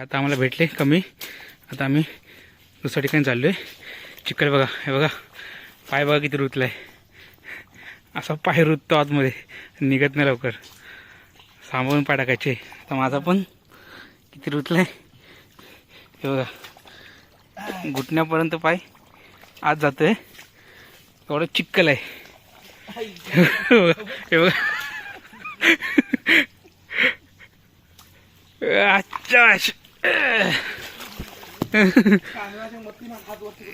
आता आम्हाला भेटले कमी. आता आम्ही दुसऱ्या ठिकाणी चाललो आहे चिखल बघा हे बघा. पाय बघा किती रुतला आहे असा पाय रुततो आतमध्ये. निघत नाही लवकर. सांभाळून पाय टाकायचे. आता माझा पण किती रुतला आहे हे बघा. घुटण्यापर्यंत पाय आत जातो आहे थोडं चिक्कल आहे. हे बघा अच्छा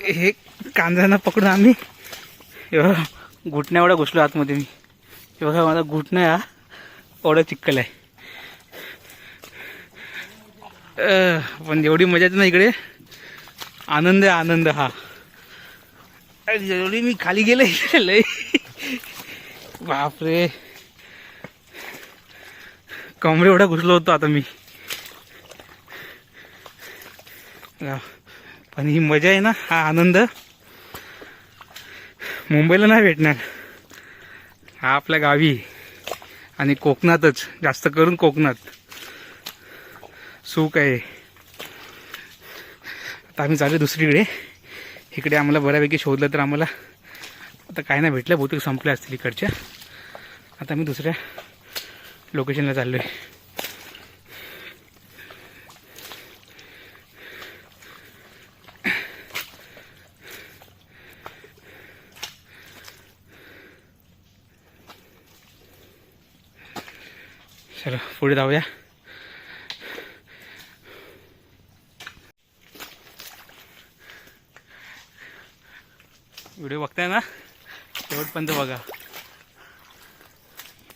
हे कांद्यांना पकडून आम्ही. एवढा घुटण्या एवढा घुसलो आतमध्ये मी. हे बघा माझा घुटणं हा एवढा चिक्कल आहे पण एवढी मजा येते ना इकडे. आनंद आहे आनंद हा. अरे, जेवढी मी खाली गेलो इकडे लय बापरे. कमरे एवढा घुसलो होतो आता मी. पण ही मजा आहे ना हा आनंद. मुंबईला नाही भेटणार. हा आपल्या गावी. आणि कोकणातच जास्त करून कोकणात. सुख आहे. आता आम्ही चालू दुसरीकडे. इकडे आम्हाला बऱ्यापैकी शोधलं तर आम्हाला आता काय नाही भेटलं बहुतेक संपल्या असतील इकडच्या. आता आम्ही दुसऱ्या लोकेशनला चाललो आहे चला पुढे जाऊया. व्हिडिओ बघताय ना? शेवटपर्यंत बघा.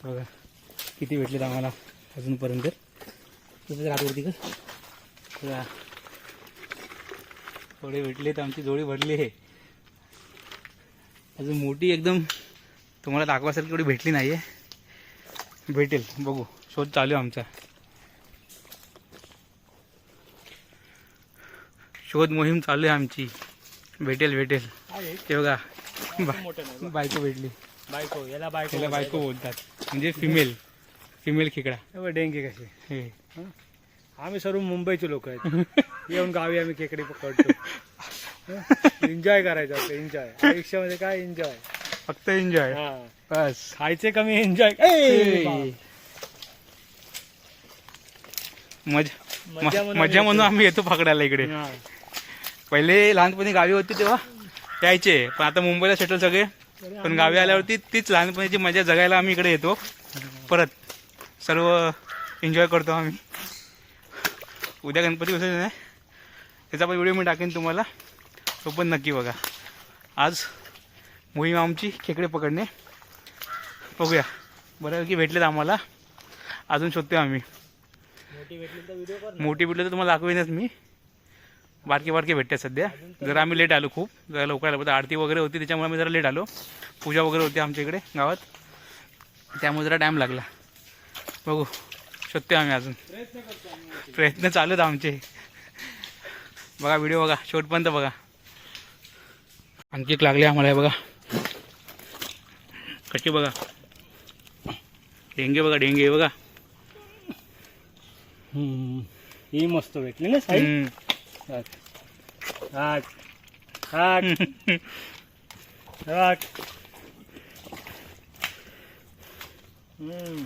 बघा किती भेटलेत आम्हाला अजूनपर्यंत. तसंच रातवरती का? थोडे भेटलेत आमची जोडी भरली आहे. अजून मोठी एकदम तुम्हाला दाखवासारखी एवढी भेटली नाही आहे भेटेल बघू. शोध चालू आहे आमचा. शोध मोहीम चालू आहे आमची. भेटेल भेटेल. ते बघा. बायको भेटली. बायको याला बायको त्याला बायको बोलतात. म्हणजे फिमेल फिमेल खेकडा. डेंगे कसे. हे. आम्ही सर्व मुंबईचे लोक आहेत. येऊन गावी आम्ही खेकडे पकडतो. एन्जॉय करायचं असतं एन्जॉय आयुष्यामध्ये काय एन्जॉय फक्त एन्जॉय हा. बस. खायचे कमी एन्जॉय मजा मजा म्हणून आम्ही येतो पकडायला इकडे. पहिले लहानपणी गावी होती तेव्हा यायचे पण आता मुंबईला सेटल सगळे. पण गावी आल्यावरती तीच लहानपणीची मजा जगायला आम्ही इकडे येतो. परत सर्व एन्जॉय करतो आम्ही. उद्या गणपती विसर्जन आहे. त्याचा पण व्हिडिओ मी टाकेन तुम्हाला. तो पण नक्की बघा. आज मोहीम आमची खेकडे पकडणे. बघूया. बऱ्यापैकी भेटलेत आम्हाला. अजून शोधतोय आम्ही. मोठी भेटली तर तुम्हाला दाखवेनच मी. बारके बारके भेटते सध्या. जरा आम्ही लेट आलो खूप. जरा लवकर आलो. आरती वगैरे होती त्याच्यामुळे आम्ही जरा लेट आलो. पूजा वगैरे होती आमच्या इकडे गावात. त्यामुळे जरा टाईम लागला. बघू. शोधते आम्ही अजून. प्रयत्न चालू आहेत आमचे. बघा व्हिडिओ बघा. शेवटपर्यंत बघा. आणखी एक लागले आम्हाला बघा. कशी बघा. डेंगे बघा डेंगे बघा. ही मस्त भेटली ना साई. आठ आठ आठ हम्म.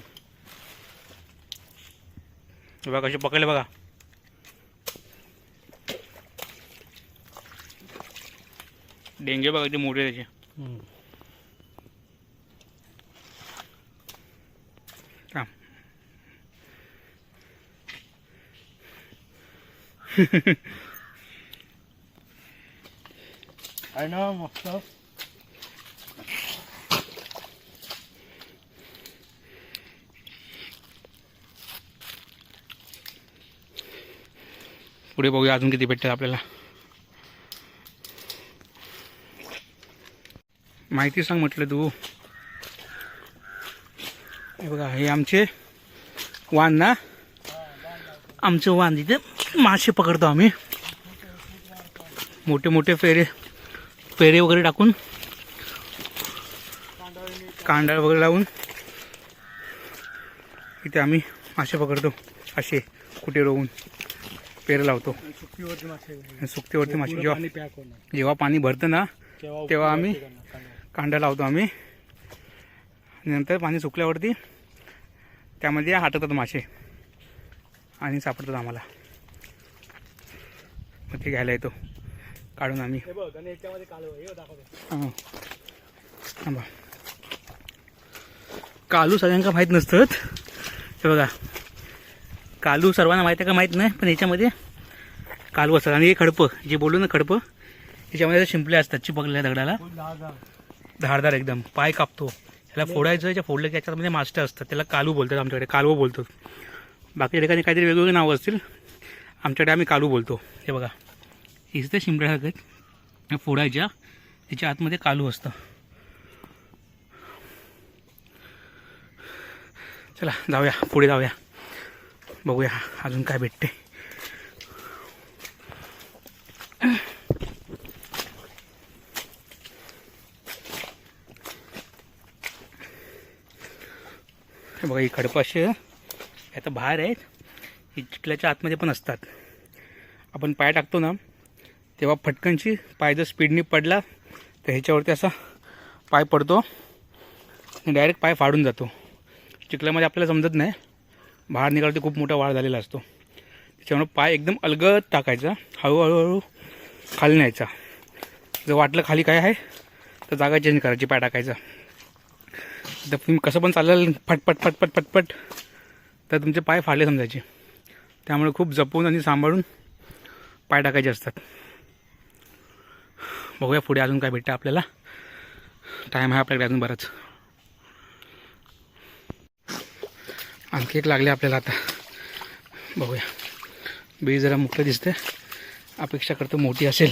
हे बघा कसे पकडले बघा. डेंगे बघा किती मोठे त्याचे. आहे ना मस्त पुढे बघूया अजून किती भेटतात आपल्याला. माहिती सांग म्हटलं तू. हे बघा हे आमचे वान ना? आमचं वान इथे. मासे पकडतो आम्ही. मोठे मोठे फेरे फेरे वगैरे टाकून कांडाळ वगैरे लावून इथे आम्ही मासे पकडतो. असे कुठे रोवून पेर लावतो. आणि मासे सुकतेवरती मासे जेव्हा पाणी जेव्हा पाणी भरतं ना तेव्हा आम्ही वरती लावतो आम्ही. नंतर पाणी सुकल्यावरती त्यामध्ये हाटतात मासे. आणि सापडतात आम्हाला. मग ते घ्यायला येतो. काढून आम्ही. हे थांबा. कालू सगळ्यांका माहीत नसतं हे बघा. कालू सर्वांना माहीत आहे का माहीत नाही पण याच्यामध्ये कालू असतात. आणि हे खडपं जे बोललो ना खडपं याच्यामध्ये शिंपले असतात चिपकलेल्या दगडाला. धारदार. एकदम. पाय कापतो. त्याला फोडायचं याच्या फोडलं की याच्यामध्ये मास्टर असतात. त्याला कालू बोलतात आमच्याकडे. कालवो बोलतो. बाकी ठिकाणी काहीतरी वेगवेगळे नावं असतील. आमच्याकडे आम्ही कालू बोलतो. हे बघा. हीच ते शिंपड्या फोडायच्या त्याच्या आतमध्ये कालू असतं. चला जाऊया पुढे जाऊया. बघूया अजून काय भेटते. हे बघा ही खडपाशी आता बाहेर आहेत. ही चिखल्याच्या आतमध्ये पण असतात. आपण पाय टाकतो ना तेव्हा फटकनची पाय जर स्पीडने पडला तर ह्याच्यावरती असा पाय पडतो आणि डायरेक्ट पाय फाडून जातो. चिखल्यामध्ये आपल्याला समजत नाही. बाहेर निघाला खूप मोठा वाढ झालेला असतो. त्याच्यामुळे पाय एकदम अलगद टाकायचा हळूहळूहळू खाली न्यायचा. जर वाटलं खाली काय आहे तर जागा चेंज करायची पाय टाकायचा. तर तुम्ही कसं पण चाललं फटपट फटपट फटपट तर तुमचे पाय फाडले समजायचे. त्यामुळे खूप जपून आणि सांभाळून पाय टाकायचे असतात. बघूया पुढे अजून काय भेटतं आपल्याला. टाईम आहे आपल्याकडे अजून बराच. आणखी एक लागले आपल्याला आता. बघूया. बी जरा मुकलं दिसते अपेक्षा करतो मोठी असेल.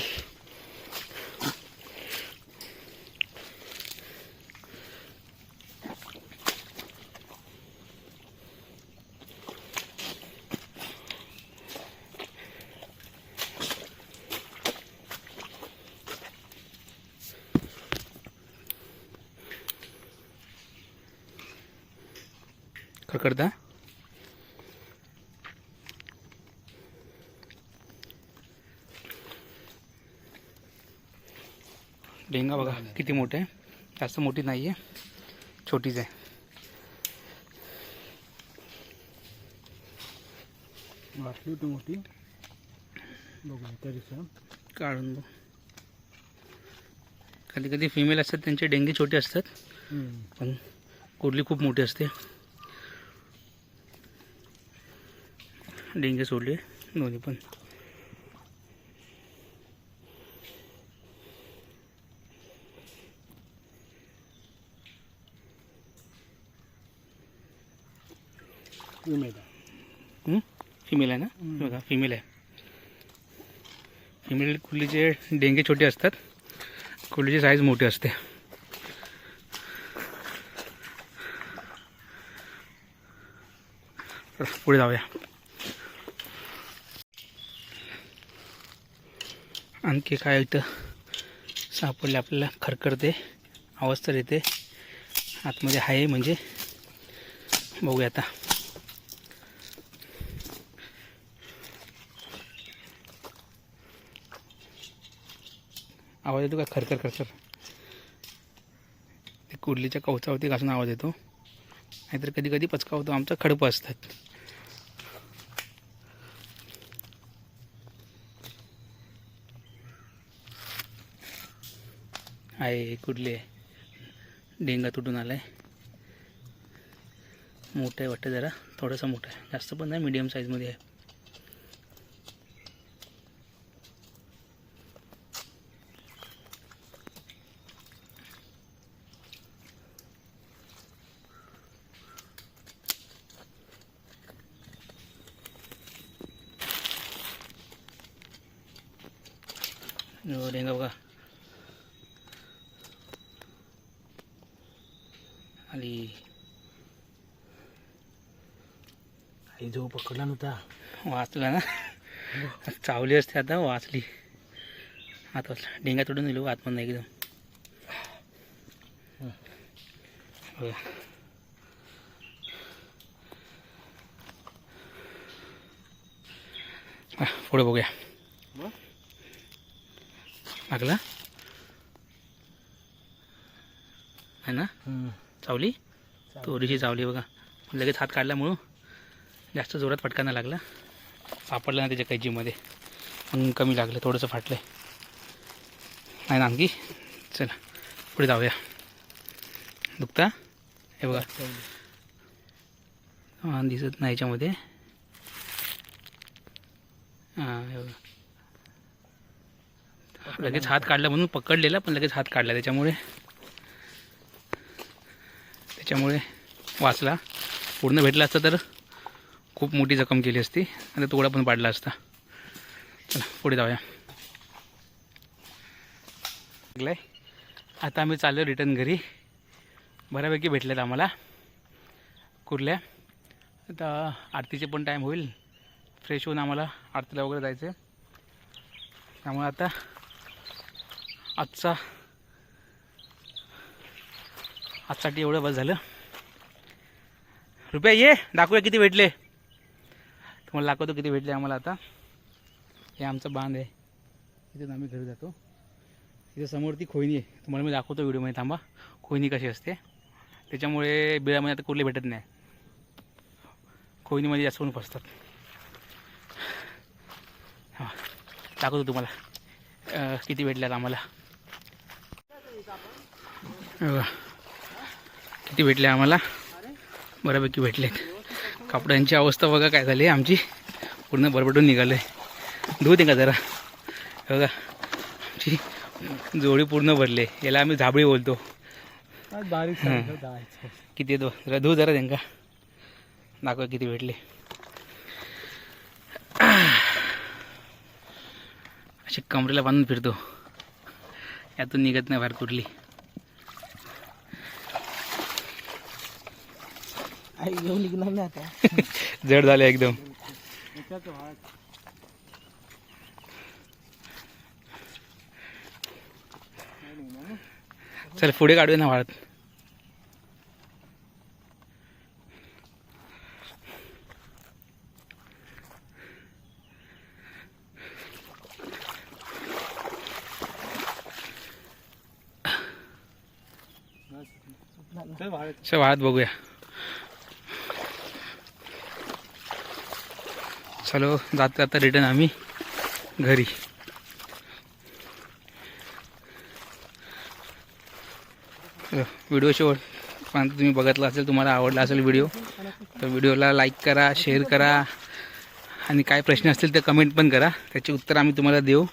करता डेंगा बघा किती मोठे आहे. जास्त मोठी नाही आहे छोटीच आहे. वाटली होती मोठी. बघूया तरीच काढून बघ. कधी कधी फिमेल असतात त्यांचे डेंगे छोटे असतात. पण कुर्ली खूप मोठी असते. डेंगे सोडले दोन्ही पण. फिमेल आहे. ना. बघा फिमेल आहे. फिमेल कुर्लीचे डेंगे छोटे असतात. कुर्लीची साईज मोठी असते. पुढे जाऊया. आणखी काय इथं सापडले आपल्याला खरखरते आवाज तर येते. आतमध्ये आहे म्हणजे बघूया आता. आवाज येतो का? खरखर खरखर. ते कुर्लीच्या कवचावरती घासून आवाज येतो. नाहीतर कधी कधी पचका होतो आमचा खडपं असतात. आहे कुठले डेंगा तुटून आला आहे मोठं आहे वाटतं जरा. थोडंसं मोठं आहे. जास्त पण नाही मीडियम साईजमध्ये आहे. हो, बघा आली आई जो पकडला नव्हता. वाचला ना. चावली असते आता वाचली. आत वाचला डेंगा तोडून दिलो आतमध्ये एकदम बघा. हा, पुढे बघूया. मग? लागला आहे ना? चावली. तोरीची चावली बघा. लगेच हात काढल्यामुळं. जास्त जोरात फटका लागला. सापडलं ना त्याच्या कैजीमध्ये मग कमी लागलं थोडंसं फाटलं नाही ना आणखी चला पुढे जाऊया. दुखता हे बघा. दिसत नाही याच्यामध्ये. हां लगेच हात काढला म्हणून पकडलेला पण लगेच हात काढला त्याच्यामुळे. त्याच्यामुळे वाचला. पूर्ण भेटला असता तर खूप मोठी जखम केली असती आणि तुकडा पण पाडला असता. चला पुढे जाऊया. लागलाय. आता आम्ही चाललो रिटर्न घरी. बऱ्यापैकी भेटल्यात आम्हाला. कुर्ल्या. आता आरतीचे पण टाईम होईल. फ्रेश होऊन आम्हाला आरतीला वगैरे जायचं आहे त्यामुळे आता आजचा आजसाठी एवढं बस झालं. रुपया ये दाखवूया किती भेटले. तुम्हाला दाखवतो किती भेटले आम्हाला आता. हे आमचा बांध आहे. इथून आम्ही घरी जातो. इथे समोर ती खोयनी आहे. तुम्हाला मी दाखवतो व्हिडिओमध्ये थांबा. खोयनी कशी असते? त्याच्यामुळे बिळामध्ये आता कुर्ले भेटत नाही. खोयनीमध्ये जास्त करून फसतात. हां. दाखवतो तुम्हाला. किती भेटल्यात आम्हाला. किती भेटले आम्हाला? बऱ्यापैकी भेटलेत. कपड्यांची अवस्था बघा काय झाली. आमची पूर्ण बरबटून निघालं आहे धुवते का जरा? बघा आमची जोडी पूर्ण भरले. याला आम्ही झाबळी बोलतो. किती येतो जरा धुव जरा त्यांका. दाखवा किती भेटले. अशी कमरेला बांधून फिरतो. यातून निघत नाही बाहेर कुठली. घेऊन निघणार नाही आता. जड झाले एकदम. चल पुढे काढूया ना वाळत. वाळत बघूया. चलो जाता जाता रिटर्न आम्ही घरी. व्हिडिओ शेवट पण तुम्ही बघितला असेल तुम्हाला आवडला असेल व्हिडिओ तर व्हिडिओला लाईक करा शेअर करा. आणि काय प्रश्न असतील ते कमेंट पण करा. त्याचे उत्तर आम्ही तुम्हाला देऊ.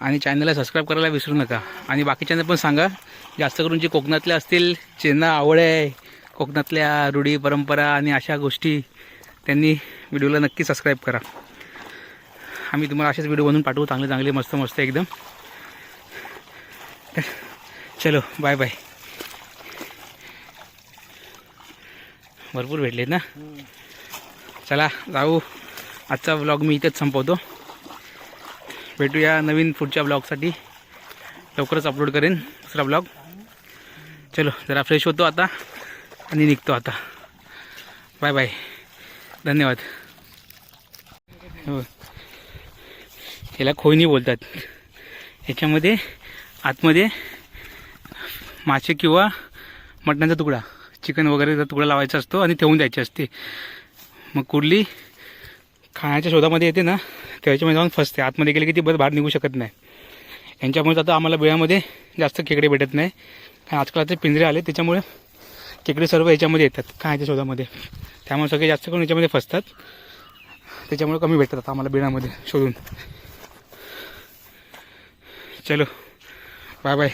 आणि चॅनलला सबस्क्राईब करायला विसरू नका. आणि बाकीच्यांना पण सांगा जास्त करून जे कोकणातले असतील ज्यांना आवड आहे कोकणातल्या रूढी परंपरा आणि अशा गोष्टी त्यांनी व्हिडिओला नक्की सबस्क्राईब करा. आम्ही तुम्हाला असेच व्हिडिओ बनवून पाठवू चांगले चांगले मस्त मस्त एकदम. चलो बाय बाय भरपूर भेटलेत ना? चला जाऊ. आजचा ब्लॉग मी इथेच संपवतो. भेटूया नवीन पुढच्या ब्लॉगसाठी लवकरच अपलोड करेन दुसरा ब्लॉग चलो जरा फ्रेश होतो आता आणि निघतो आता. बाय बाय धन्यवाद. हो. याला खोयनी बोलतात. याच्यामध्ये आतमध्ये मासे किंवा मटणाचा तुकडा चिकन वगैरेचा तुकडा लावायचा असतो आणि ठेवून द्यायची असते. मग कुर्ली खाण्याच्या शोधामध्ये येते ना त्याच्यामध्ये जाऊन फसते. आतमध्ये गेले की ती बरं बाहेर निघू शकत नाही. यांच्यामुळे आता आम्हाला बिळामध्ये जास्त खेकडे भेटत नाही. आजकाल ते पिंजरे आले त्याच्यामुळे तिकडे सर्व याच्यामध्ये येतात खाण्याच्या शोधामध्ये. त्यामुळे सगळे जास्त करून याच्यामध्ये फसतात. त्याच्यामुळे कमी भेटतात आम्हाला बिणामध्ये शोधून. चलो बाय बाय